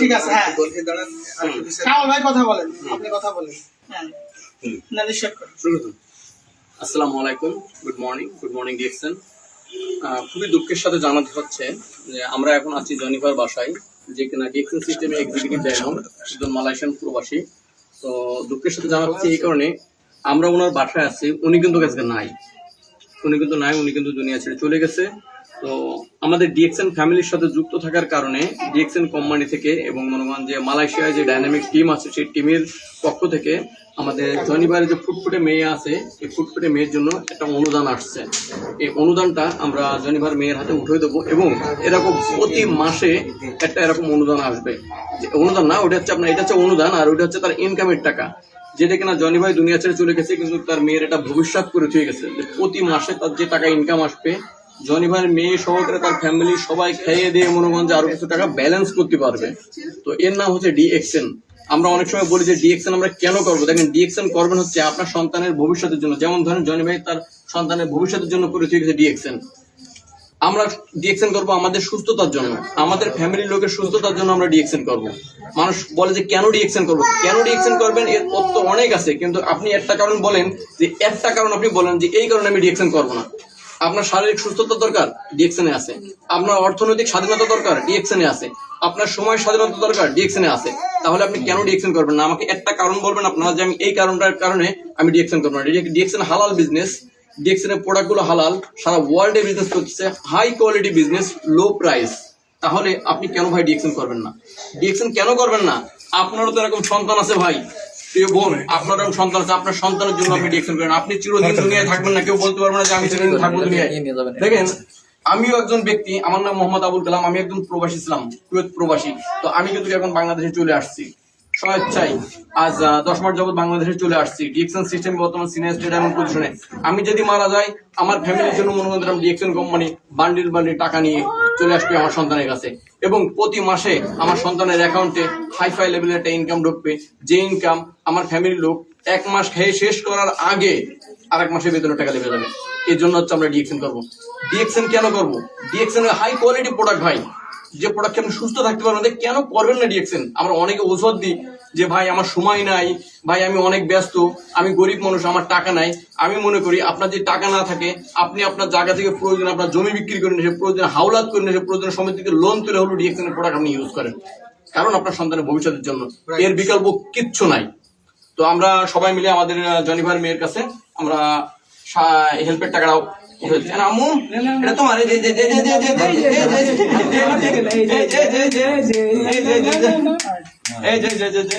ঠিক আছে হ্যাঁ। কামাল ভাই কথা বলেন আপনি কথা বলেন। হ্যাঁ। আসসালামু আলাইকুম গুড মর্নিং গুড মর্নিং খুবই দুঃখের সাথে জানাতে হচ্ছে যে আমরা এখন আছি জনিফার বাসায় যে কিনা ডিএক্সএন সিস্টেমে এক্সিকিউটিভ একজন মালয়েশিয়ান প্রবাসী। তো দুঃখের সাথে জানাচ্ছি এই কারণে আমরা ওনার বাসায় আছি উনি কিন্তু আজকে নাই। উনি কিন্তু নাই উনি কিন্তু দুনিয়া ছেড়ে চলে গেছে। তো আমাদের ডিএক্সএন ফ্যামিলির সাথে যুক্ত থাকার কারণে ডিএক্সএন কোম্পানি থেকে এবং মনে করেন যে মালয়েশিয়ায় যে ডাইনামিক টিম আছে, সেই টিমের পক্ষ থেকে আমাদের শনিবারে যে ফুটফুটে মেয়ে আছে, এই ফুটফুটে মেয়ের জন্য একটা অনুদান আসছে। এই অনুদানটা আমরা জনিবার মেয়ের হাতে উঠে দেবো এবং এরকম প্রতি মাসে একটা এরকম অনুদান আসবে। অনুদান না ওটা হচ্ছে আপনার, এটা হচ্ছে অনুদান আর ওটা হচ্ছে তার ইনকামের টাকা। যেটা কিনা জনি ভাই দুনিয়া ছেড়ে চলে গেছে, কিন্তু তার মেয়ের এটা ভবিষ্যৎ করে থুয়ে গেছে। যে প্রতি মাসে তার যে টাকা ইনকাম আসবে জনি ভাইয়ের মেয়ে সহকারে তার ফ্যামিলি সবাই খেয়ে দিয়ে মনে করেন আরও কিছু টাকা ব্যালেন্স করতে পারবে। তো এর নাম হচ্ছে ডিএক্সএন আমরা অনেক সময় বলি যে ডিএক্সএন আমরা কেন করব? দেখেন ডিএক্সএন করবেন হচ্ছে আপনার সন্তানের ভবিষ্যতের জন্য। যেমন ধরেন, জনি ভাই তার সন্তানের ভবিষ্যতের জন্য করে থুয়ে গেছে আমরা ডিএক্সএন করব আমাদের সুস্থতার জন্য। আমাদের ফ্যামিলির লোকের সুস্থতার জন্য আমরা ডিএক্সএন করব। মানুষ বলে যে, কেন ডিএক্সএন করব? কেন ডিএক্সএন করবেন? এর তথ্য অনেক আছে। কিন্তু আপনি একটা কারণ বলেন যে, একটা কারণ আপনি বলেন যে, এই কারণে আমি ডিএক্সএন করব না। আপনার শারীরিক সুস্থতা দরকার ডিএক্সএনে আছে। আপনার অর্থনৈতিক স্বাধীনতা দরকার ডিএক্সএনে আছে। আপনার সময় স্বাধীনতা দরকার ডিএক্সএনে আছে। তাহলে আপনি কেন ডিএক্সএন করবেন না? আমাকে একটা কারণ বলবেন আপনারা যে আমি এই কারণটার কারণে আমি ডিএক্সএন করব না। ডিএক্সএন হালাল বিজনেস ডিএক্সএনের প্রোডাক্টগুলো হালাল, সারা ওয়ার্ল্ডে বিজনেস করতেছে high quality business low price তাহলে আপনি কেন ভাই ডিএক্সএন করবেন না? ডিএক্সএন কেন করবেন না? আপনারও তো এরকম সন্তান আছে ভাই। প্রিয় বোন সন্তান আছে আপনার সন্তানের জন্য আপনি ডিএক্সএন করেন। আপনি চিরদিন দুনিয়ায় থাকবেন না কেউ বলতে পারবে না যে আমি চিরদিন থাকব দুনিয়ায়। দেখেন আমিও একজন ব্যক্তি আমার নাম মোহাম্মদ আবুল কালাম আমি একজন প্রবাসী ছিলাম কুয়েত প্রবাসী। তো আমি কিন্তু এখন বাংলাদেশে চলে আসছি। আজ দশ মাস বাংলাদেশে চলে আসছি। ডিএক্সএন সিস্টেম বর্তমান সিনিয়র স্টেট এমন পজিশনে আমি যদি মারা যাই, আমার ফ্যামিলির জন্য মনে করেন ডিএক্সএন কোম্পানি বান্ডিল বান্ডিল টাকা নিয়ে চলে আসবে আমার সন্তানের কাছে। এবং প্রতি মাসে আমার সন্তানের অ্যাকাউন্টে হাই ফাই লেভেলের একটা ইনকাম ঢুকবে। যে ইনকাম আমার ফ্যামিলির লোক এক মাস খেয়ে শেষ করার আগে আর এক মাসের বেতনের টাকা দেবে যাবে এই জন্য হচ্ছে আমরা ডিএক্সএন করব। ডিএক্সএন কেন করব? ডিএক্সএন হাই কোয়ালিটি প্রোডাক্ট ভাই যে প্রোডাক্ট আপনি সুস্থ থাকতে পারবেন আমাদের কেন করবেন না ডিএক্সএন আমরা অনেকে ঔষধ দিই যে ভাই আমার সময় নাই ভাই আমি অনেক ব্যস্ত আমি গরিব মানুষ আমার টাকা নাই। আমি মনে করি আপনার যে টাকা না থাকে আপনি আপনার জায়গা থেকে প্রয়োজন আপনার জমি বিক্রি করে নিয়ে প্রয়োজন হাওলাত করে নিয়ে প্রয়োজন সময় থেকে লোন তুলে হলো এর প্রোডাক্ট আপনি ইউজ করেন। কারণ আপনার সন্তানের ভবিষ্যতের জন্য। এর বিকল্প কিচ্ছু নাই। তো আমরা সবাই মিলে আমাদের জনিভার মেয়ের কাছে আমরা হেল্পের টাকাটাও আম্মু এটা তোমার এই যে যে যে যে